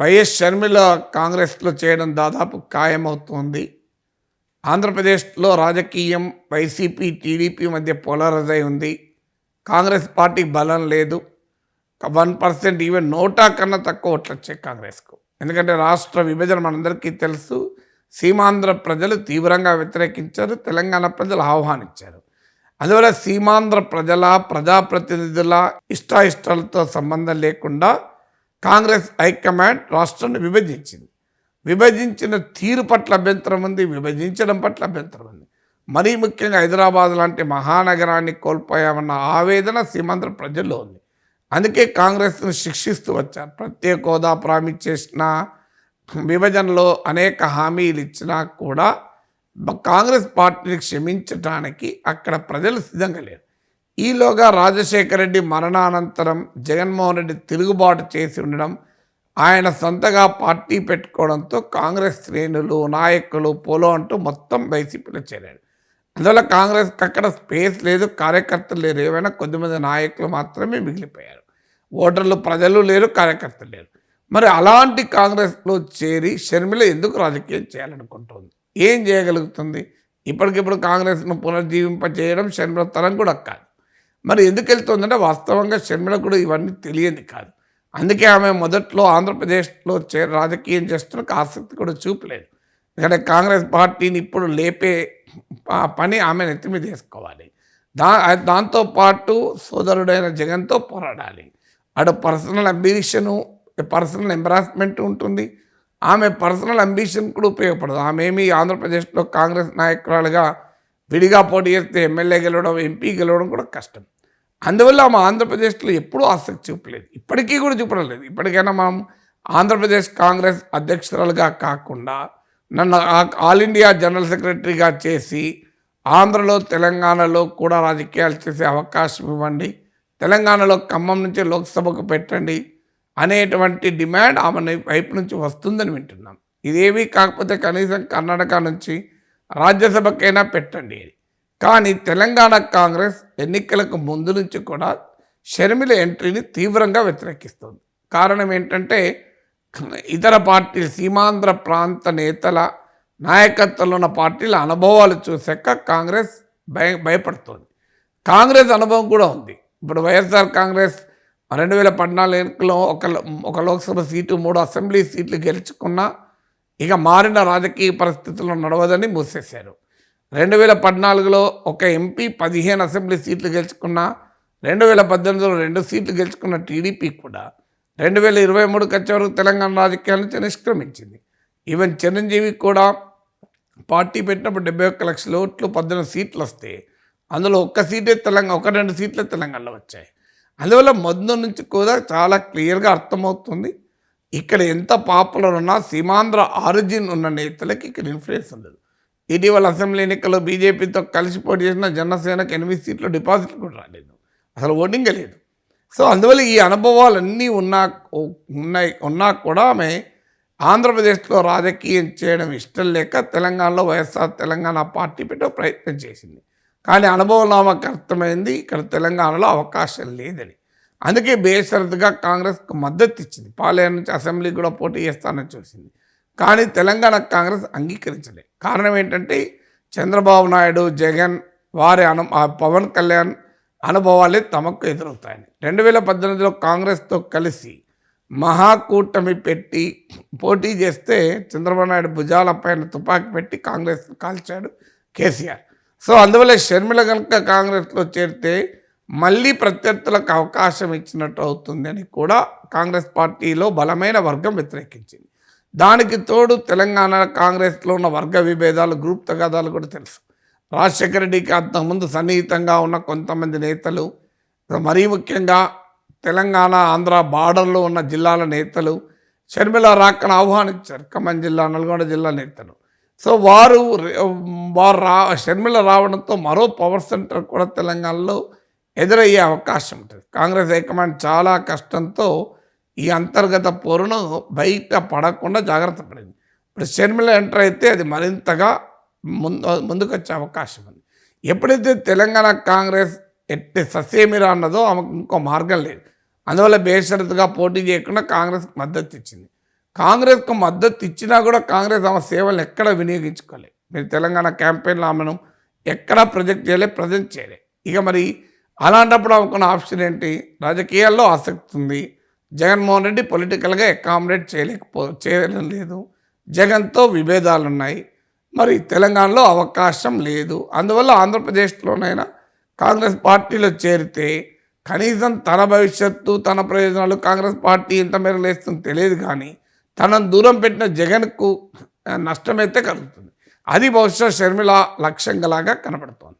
YS Sharmila కాంగ్రెస్లో చేయడం దాదాపు ఖాయమవుతోంది. ఆంధ్రప్రదేశ్లో రాజకీయం వైసీపీ టీడీపీ మధ్య పోలరైజ్ అయి ఉంది. కాంగ్రెస్ పార్టీకి బలం లేదు. వన్ పర్సెంట్ ఈవెన్ నోటా కన్నా తక్కువ ఓట్లు వచ్చాయి కాంగ్రెస్కు. ఎందుకంటే రాష్ట్ర విభజన మనందరికీ తెలుసు. సీమాంధ్ర ప్రజలు తీవ్రంగా వ్యతిరేకించారు. తెలంగాణ ప్రజలు ఆహ్వానించారు. అందువల్ల సీమాంధ్ర ప్రజల ప్రజాప్రతినిధుల ఇష్టాయిష్టాలతో సంబంధం లేకుండా కాంగ్రెస్ హైకమాండ్ రాష్ట్రాన్ని విభజించింది. విభజించిన తీరు పట్ల అభ్యంతరం ఉంది విభజించడం పట్ల అభ్యంతరం ఉంది. మరీ ముఖ్యంగా హైదరాబాద్ లాంటి మహానగరాన్ని కోల్పోయామన్న ఆవేదన సీమాంధ్ర ప్రజల్లో ఉంది. అందుకే కాంగ్రెస్ను శిక్షిస్తూ వచ్చారు. ప్రత్యేక హోదా ప్రామిస్ చేసిన విభజనలో అనేక హామీలు ఇచ్చినా కూడా కాంగ్రెస్ పార్టీని క్షమించడానికి అక్కడ ప్రజలు సిద్ధంగా లేరు. ఈలోగా రాజశేఖర రెడ్డి మరణానంతరం జగన్మోహన్ రెడ్డి తిరుగుబాటు చేసి ఉండడం ఆయన సొంతగా పార్టీ పెట్టుకోవడంతో కాంగ్రెస్ శ్రేణులు నాయకులు పోలో అంటూ మొత్తం వైసీపీలో చేరాడు అందువల్ల కాంగ్రెస్కి అక్కడ స్పేస్ లేదు కార్యకర్తలు లేరు. ఏమైనా కొద్దిమంది నాయకులు మాత్రమే మిగిలిపోయారు. ఓటర్లు ప్రజలు లేరు కార్యకర్తలు లేరు. మరి అలాంటి కాంగ్రెస్లో చేరి షర్మిల ఎందుకు రాజకీయం చేయాలనుకుంటుంది? ఏం చేయగలుగుతుంది? ఇప్పటికిప్పుడు కాంగ్రెస్ను పునర్జీవింప చేయడం షర్మిల తరం కూడా కాదు. మరి ఎందుకు వెళ్తుందంటే వాస్తవంగా షర్మిల కూడా ఇవన్నీ తెలియని కాదు. అందుకే ఆమె మొదట్లో ఆంధ్రప్రదేశ్లో చే రాజకీయం చేస్తున్న ఆసక్తి కూడా చూపలేదు. ఎందుకంటే కాంగ్రెస్ పార్టీని ఇప్పుడు లేపే పని ఆమె నెత్తి మీద వేసుకోవాలి. దా దాంతోపాటు సోదరుడైన జగన్తో పోరాడాలి. అటు పర్సనల్ అంబిషను పర్సనల్ ఎంబరాస్మెంట్ ఉంటుంది. ఆమె పర్సనల్ అంబిషన్ కూడా ఉపయోగపడదు. ఆమె ఏమి ఆంధ్రప్రదేశ్లో కాంగ్రెస్ నాయకురాలుగా విడిగా పోటీ చేస్తే ఎమ్మెల్యే గెలవడం ఎంపీ గెలవడం కూడా కష్టం. అందువల్ల ఆమె ఆంధ్రప్రదేశ్లో ఎప్పుడూ ఆసక్తి చూపలేదు. ఇప్పటికీ కూడా చూపడం లేదు ఇప్పటికైనా మనం ఆంధ్రప్రదేశ్ కాంగ్రెస్ అధ్యక్షురాలుగా కాకుండా నన్ను ఆ- ఆల్ ఇండియా జనరల్ సెక్రటరీగా చేసి ఆంధ్రలో తెలంగాణలో కూడా రాజకీయాలు చేసే అవకాశం ఇవ్వండి. తెలంగాణలో ఖమ్మం నుంచి లోక్సభకు పెట్టండి అనేటువంటి డిమాండ్ ఆమె వైపు నుంచి వస్తుందని వింటున్నాం. ఇదేమీ కాకపోతే కనీసం కర్ణాటక నుంచి రాజ్యసభకైనా పెట్టండి అని. కానీ తెలంగాణ కాంగ్రెస్ ఎన్నికలకు ముందు నుంచి కూడా షర్మిల ఎంట్రీని తీవ్రంగా వ్యతిరేకిస్తుంది. కారణం ఏంటంటే ఇతర పార్టీ సీమాంధ్ర ప్రాంత నేతల నాయకత్వంలో ఉన్న పార్టీల అనుభవాలు చూశాక కాంగ్రెస్ భయ భయపడుతోంది. కాంగ్రెస్ అనుభవం కూడా ఉంది. ఇప్పుడు వైఎస్ఆర్ కాంగ్రెస్ రెండు వేల పద్నాలుగు ఎన్నికల్లో ఒక ఒక లోక్సభ సీటు మూడు అసెంబ్లీ సీట్లు గెలుచుకున్నా ఇక మారిన రాజకీయ పరిస్థితుల్లో నడవదని మూసేశారు. రెండు వేల పద్నాలుగులో ఒక ఎంపీ పదిహేను అసెంబ్లీ సీట్లు గెలుచుకున్న రెండు వేల పద్దెనిమిదిలో రెండు సీట్లు గెలుచుకున్న టీడీపీ కూడా రెండు వేల ఇరవై మూడుకి వచ్చే వరకు తెలంగాణ రాజకీయాల నుంచి నిష్క్రమించింది. ఈవెన్ చిరంజీవి కూడా పార్టీ పెట్టినప్పుడు డెబ్బై ఒక్క లక్షల ఓట్లు పద్దెనిమిది సీట్లు వస్తే అందులో ఒక్క సీటే తెలంగాణ ఒక రెండు సీట్లే తెలంగాణలో వచ్చాయి. అందువల్ల మొదలు నుంచి కూడా చాలా క్లియర్గా అర్థమవుతుంది. ఇక్కడ ఎంత పాపులర్ ఉన్నా సీమాంధ్ర ఆరిజిన్ ఉన్న నేతలకి ఇక్కడ ఇన్ఫ్లుయెన్స్ ఉండదు. ఇటీవల అసెంబ్లీ ఎన్నికల్లో బీజేపీతో కలిసి పోటీ చేసిన జనసేనకు ఎనిమిది సీట్లు డిపాజిట్లు కూడా రాలేదు. అసలు ఓటింగ్ లేదు. సో అందువల్ల ఈ అనుభవాలన్నీ ఉన్నా ఉన్నాయి ఉన్నా కూడా ఆమె ఆంధ్రప్రదేశ్లో రాజకీయం చేయడం ఇష్టం లేక తెలంగాణలో వైఎస్ఆర్ తెలంగాణ పార్టీ పెట్టే ప్రయత్నం చేసింది. కానీ అనుభవం ఆమెకు అర్థమైంది ఇక్కడ తెలంగాణలో అవకాశం లేదని. అందుకే బేషరతుగా కాంగ్రెస్కు మద్దతు ఇచ్చింది. పాలేరు నుంచి అసెంబ్లీకి కూడా పోటీ చేస్తానని చూసింది. కానీ తెలంగాణ కాంగ్రెస్ అంగీకరించలే. కారణం ఏంటంటే చంద్రబాబు నాయుడు జగన్ వారి అను ఆ పవన్ కళ్యాణ్ అనుభవాలే తమకు ఎదురవుతాయని. రెండు వేల పద్దెనిమిదిలో కాంగ్రెస్తో కలిసి మహాకూటమి పెట్టి పోటీ చేస్తే చంద్రబాబు నాయుడు భుజాల పైన తుపాకీ పెట్టి కాంగ్రెస్ కాల్చాడు కేసీఆర్. సో అందువల్ల షర్మిల కనుక కాంగ్రెస్లో చేరితే మళ్ళీ ప్రత్యర్థులకు అవకాశం ఇచ్చినట్టు అవుతుందని కూడా కాంగ్రెస్ పార్టీలో బలమైన వర్గం వ్యతిరేకించింది. దానికి తోడు తెలంగాణ కాంగ్రెస్లో ఉన్న వర్గ విభేదాలు గ్రూప్ తగాదాలు కూడా తెలుసు. రాజశేఖర రెడ్డికి అంతకుముందు సన్నిహితంగా ఉన్న కొంతమంది నేతలు మరీ ముఖ్యంగా తెలంగాణ ఆంధ్ర బార్డర్లో ఉన్న జిల్లాల నేతలు షర్మిల రాకను ఆహ్వానించారు. ఖమ్మం జిల్లా నల్గొండ జిల్లా నేతలు. సో వారు వారు రా షర్మిల రావడంతో మరో పవర్ సెంటర్ కూడా తెలంగాణలో ఎదురయ్యే అవకాశం ఉంటుంది. కాంగ్రెస్ హైకమాండ్ చాలా కష్టంతో ఈ అంతర్గత పోరును బయట పడకుండా జాగ్రత్త పడింది. ఇప్పుడు షర్మిల ఎంటర్ అయితే అది మరింతగా ముందు ముందుకొచ్చే అవకాశం ఉంది. ఎప్పుడైతే తెలంగాణ కాంగ్రెస్ ఎట్టి ససేమిరా అన్నదో ఆమెకు ఇంకో మార్గం లేదు. అందువల్ల బేషరతుగా పోటీ చేయకుండా కాంగ్రెస్ మద్దతు ఇచ్చింది. కాంగ్రెస్కు మద్దతు ఇచ్చినా కూడా కాంగ్రెస్ ఆమె సేవలను ఎక్కడ వినియోగించుకోలేదు. మీరు తెలంగాణ క్యాంపెయిన్లో ఆమెను ఎక్కడా ప్రొజెక్ట్ చేయలే ప్రజెంట్ చేయలే ఇక మరి అలాంటప్పుడు ఆమెకున్న ఆప్షన్ ఏంటి? రాజకీయాల్లో ఆసక్తి ఉంది. జగన్మోహన్ రెడ్డి పొలిటికల్గా అకామిడేట్ చేయలేకపో చేయడం లేదు. జగన్తో విభేదాలు ఉన్నాయి మరి తెలంగాణలో అవకాశం లేదు. అందువల్ల ఆంధ్రప్రదేశ్లోనైనా కాంగ్రెస్ పార్టీలో చేరితే కనీసం తన భవిష్యత్తు తన ప్రయోజనాలు కాంగ్రెస్ పార్టీ ఎంత మేర లేస్తుందో తెలియదు కానీ తనను దూరం పెట్టిన జగన్కు నష్టమైతే కలుగుతుంది. అది బహుశా షర్మిల లక్ష్యంగా లాగా కనబడుతోంది